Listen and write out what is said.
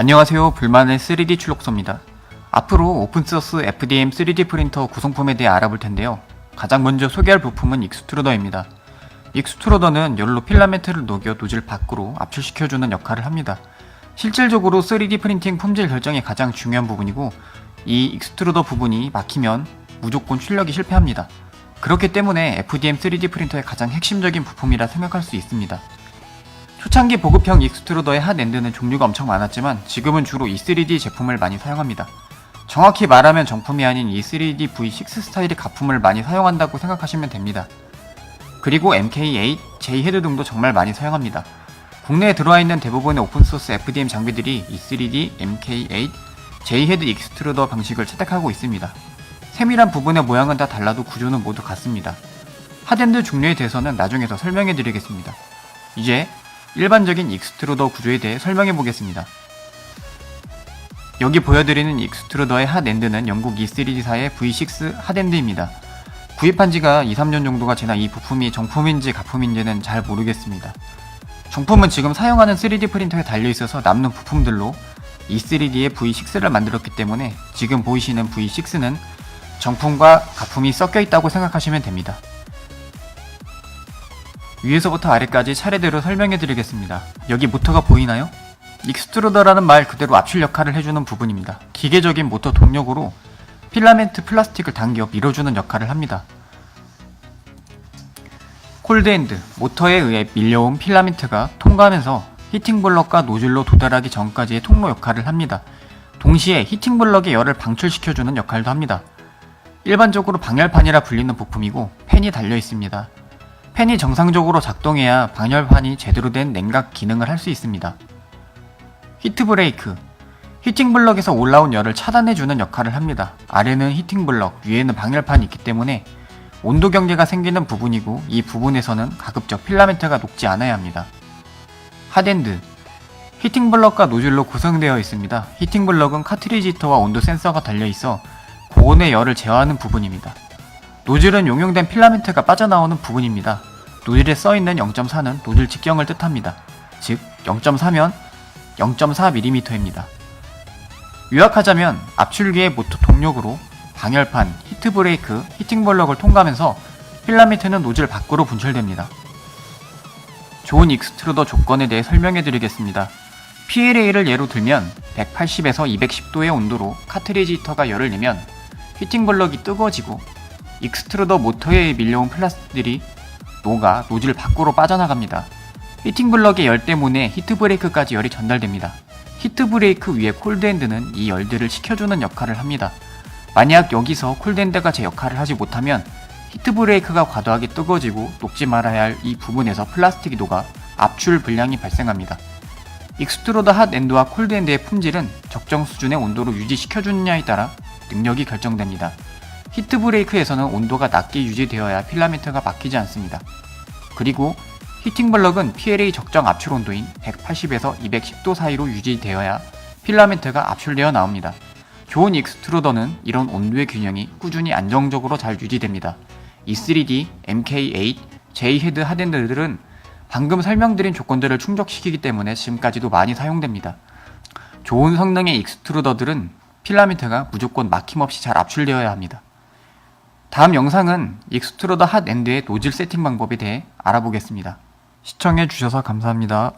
안녕하세요. 불만의 3D 출력소입니다. 앞으로 오픈소스 FDM 3D 프린터 구성품에 대해 알아볼 텐데요. 가장 먼저 소개할 부품은 익스트루더입니다. 익스트루더는 열로 필라멘트를 녹여 노즐 밖으로 압출시켜주는 역할을 합니다. 실질적으로 3D 프린팅 품질 결정이 가장 중요한 부분이고 이 익스트루더 부분이 막히면 무조건 출력이 실패합니다. 그렇기 때문에 FDM 3D 프린터의 가장 핵심적인 부품이라 생각할 수 있습니다. 초창기 보급형 익스트루더의 핫엔드는 종류가 엄청 많았지만 지금은 주로 E3D 제품을 많이 사용합니다. 정확히 말하면 정품이 아닌 E3D V6 스타일의 가품을 많이 사용한다고 생각하시면 됩니다. 그리고 MK8, J헤드 등도 정말 많이 사용합니다. 국내에 들어와 있는 대부분의 오픈소스 FDM 장비들이 E3D, MK8, J헤드 익스트루더 방식을 채택하고 있습니다. 세밀한 부분의 모양은 다 달라도 구조는 모두 같습니다. 핫엔드 종류에 대해서는 나중에 더 설명해 드리겠습니다. 이제 일반적인 익스트루더 구조에 대해 설명해 보겠습니다. 여기 보여드리는 익스트루더의 핫엔드는 영국 E3D사의 V6 핫엔드입니다. 구입한 지가 2, 3년 정도가 지나 이 부품이 정품인지 가품인지는 잘 모르겠습니다. 정품은 지금 사용하는 3D 프린터에 달려 있어서 남는 부품들로 E3D의 V6를 만들었기 때문에 지금 보이시는 V6는 정품과 가품이 섞여 있다고 생각하시면 됩니다. 위에서부터 아래까지 차례대로 설명해 드리겠습니다. 여기 모터가 보이나요? 익스트루더라는 말 그대로 압출 역할을 해주는 부분입니다. 기계적인 모터 동력으로 필라멘트 플라스틱을 당겨 밀어주는 역할을 합니다. 콜드엔드, 모터에 의해 밀려온 필라멘트가 통과하면서 히팅블럭과 노즐로 도달하기 전까지의 통로 역할을 합니다. 동시에 히팅블럭의 열을 방출시켜주는 역할도 합니다. 일반적으로 방열판이라 불리는 부품이고 팬이 달려 있습니다. 팬이 정상적으로 작동해야 방열판이 제대로 된 냉각 기능을 할 수 있습니다. 히트 브레이크. 히팅 블럭에서 올라온 열을 차단해주는 역할을 합니다. 아래는 히팅 블럭, 위에는 방열판이 있기 때문에 온도 경계가 생기는 부분이고 이 부분에서는 가급적 필라멘트가 녹지 않아야 합니다. 핫엔드. 히팅 블럭과 노즐로 구성되어 있습니다. 히팅 블럭은 카트리지 히터와 온도 센서가 달려 있어 고온의 열을 제어하는 부분입니다. 노즐은 용용된 필라멘트가 빠져나오는 부분입니다. 노즐에 써있는 0.4는 노즐 직경을 뜻합니다. 즉 0.4면 0.4mm입니다. 요약하자면 압출기의 모터 동력으로 방열판, 히트 브레이크, 히팅블럭을 통과하면서 필라멘트는 노즐 밖으로 분출됩니다. 좋은 익스트루더 조건에 대해 설명해 드리겠습니다. PLA를 예로 들면 180에서 210도의 온도로 카트리지 히터가 열을 내면 히팅블럭이 뜨거워지고 익스트루더 모터에 밀려온 플라스틱들이 녹아 노즐 밖으로 빠져나갑니다. 히팅 블럭의 열 때문에 히트 브레이크까지 열이 전달됩니다. 히트 브레이크 위에 콜드엔드는 이 열들을 식혀주는 역할을 합니다. 만약 여기서 콜드엔드가 제 역할을 하지 못하면 히트 브레이크가 과도하게 뜨거워지고 녹지 말아야 할 이 부분에서 플라스틱이 녹아 압출 불량이 발생합니다. 익스트루더 핫엔드와 콜드 엔드의 품질은 적정 수준의 온도로 유지시켜주느냐에 따라 능력이 결정됩니다. 히트 브레이크에서는 온도가 낮게 유지되어야 필라멘트가 막히지 않습니다. 그리고 히팅 블럭은 PLA 적정 압출 온도인 180에서 210도 사이로 유지되어야 필라멘트가 압출되어 나옵니다. 좋은 익스트루더는 이런 온도의 균형이 꾸준히 안정적으로 잘 유지됩니다. E3D, MK8, J헤드 하덴드들은 방금 설명드린 조건들을 충족시키기 때문에 지금까지도 많이 사용됩니다. 좋은 성능의 익스트루더들은 필라멘트가 무조건 막힘없이 잘 압출되어야 합니다. 다음 영상은 익스트루더 핫 엔드의 노즐 세팅 방법에 대해 알아보겠습니다. 시청해주셔서 감사합니다.